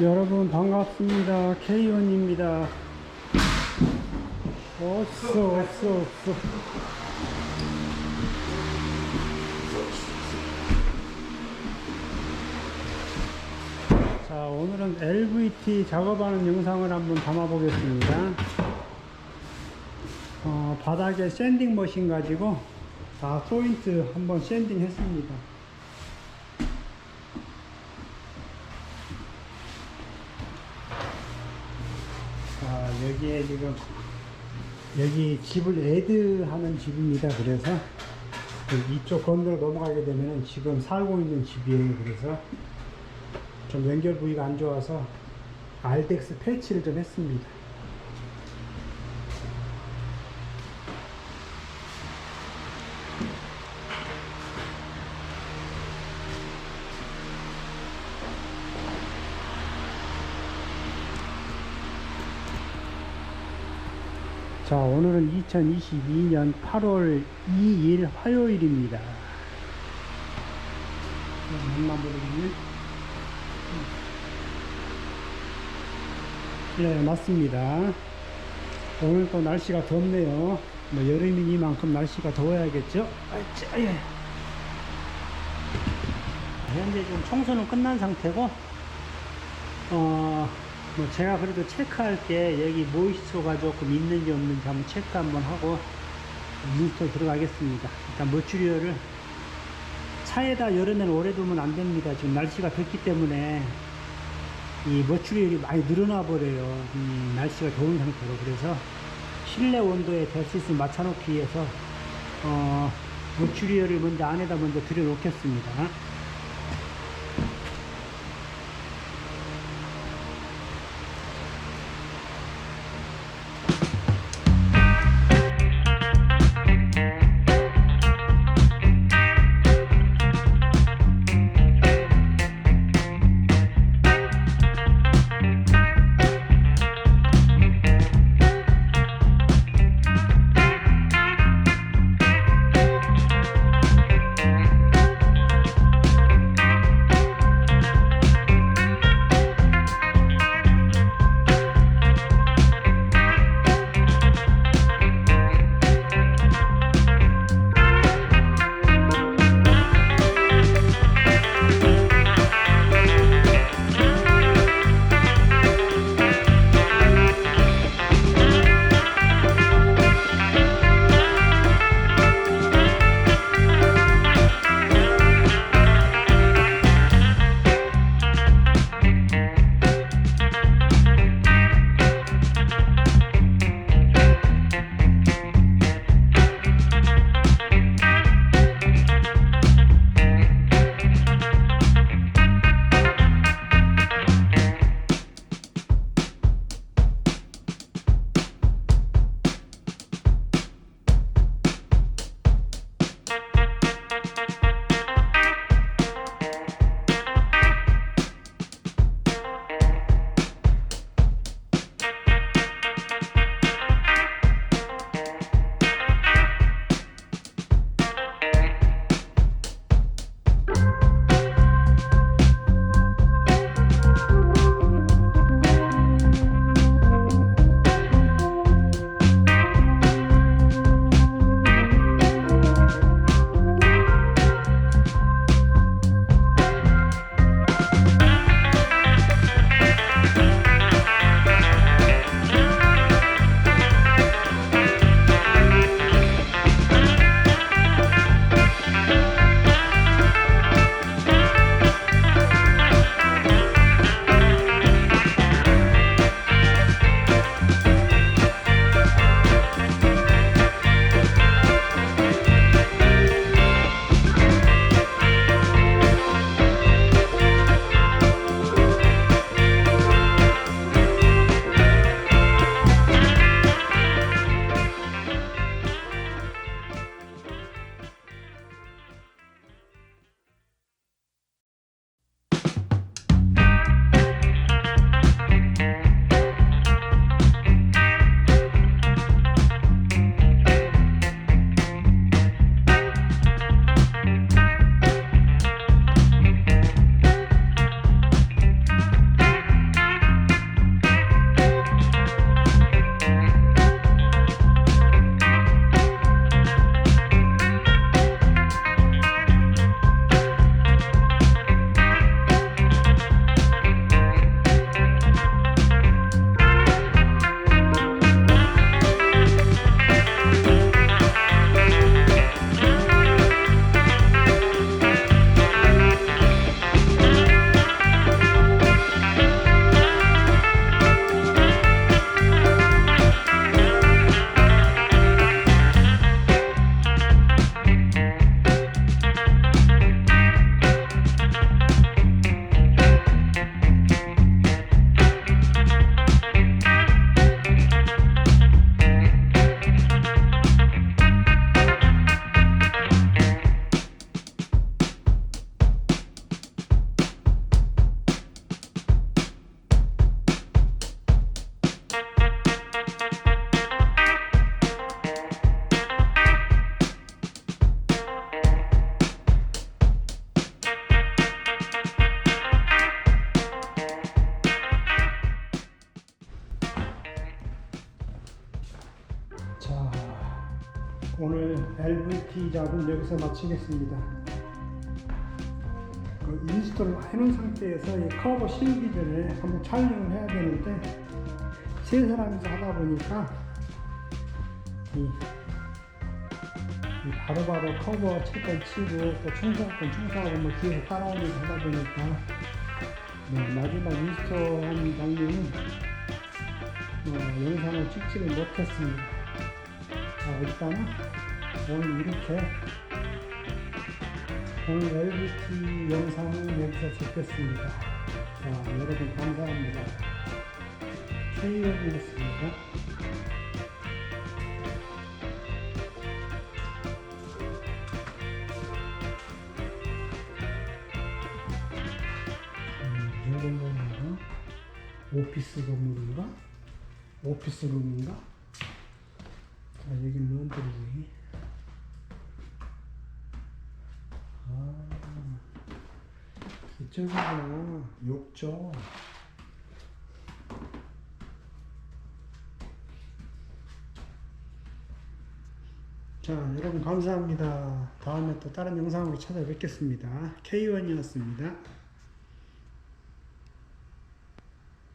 여러분 반갑습니다. K원입니다. 없어 없어 없어. 자 오늘은 LVT 작업하는 영상을 한번 담아 보겠습니다. 어, 바닥에 샌딩 머신 가지고 다 조인트 한번 샌딩 했습니다. 자, 여기에 지금 여기 집을 애드 하는 집입니다. 그래서 그 이쪽 건너로 넘어가게 되면 지금 살고 있는 집이에요. 그래서 좀 연결 부위가 안 좋아서 알덱스 패치를 좀 했습니다. 자, 오늘은 2022년 8월 2일 화요일입니다. 모르겠네. 네, 맞습니다. 오늘 또 날씨가 덥네요. 뭐 여름이니만큼 날씨가 더워야겠죠? 예. 현재 지금 청소는 끝난 상태고, 어, 뭐 제가 그래도 체크할 게 여기 모이스처가 조금 있는지 없는지 한번 체크 한번 하고 인스톨 들어가겠습니다. 일단 머추리얼을 차에다 여름엔 오래 두면 안 됩니다. 지금 날씨가 덥기 때문에 이 머추리얼이 많이 늘어나 버려요. 이 날씨가 더운 상태로 그래서 실내 온도에 될 수 있으면 맞춰놓기 위해서 어, 머추리얼을 먼저 안에다 먼저 들여놓겠습니다. LVT 작업 여기서 마치겠습니다. 그 인스톨 해놓은 상태에서 이 커버 전에 한번 촬영을 해야 되는데 세 사람이서 하다 보니까 이, 이 바로바로 커버 칠건 치고 또 청소할 건 청소하고 뭐 뒤에서 따라오면서 하다 보니까 네, 마지막 인스톨한 장면은 어, 영상을 찍지를 못했습니다. 자, 일단은 오늘 이렇게 오늘 LBT 영상은 여기서 찍겠습니다. 자, 여러분 감사합니다. K원이었습니다. 음, 이 건물인가? 오피스 건물인가? 오피스 룸인가? 자, 여기는 런드리. 아, 이쪽이구나. 욕조. 자, 여러분 감사합니다. 다음에 또 다른 영상으로 찾아뵙겠습니다. K1이었습니다.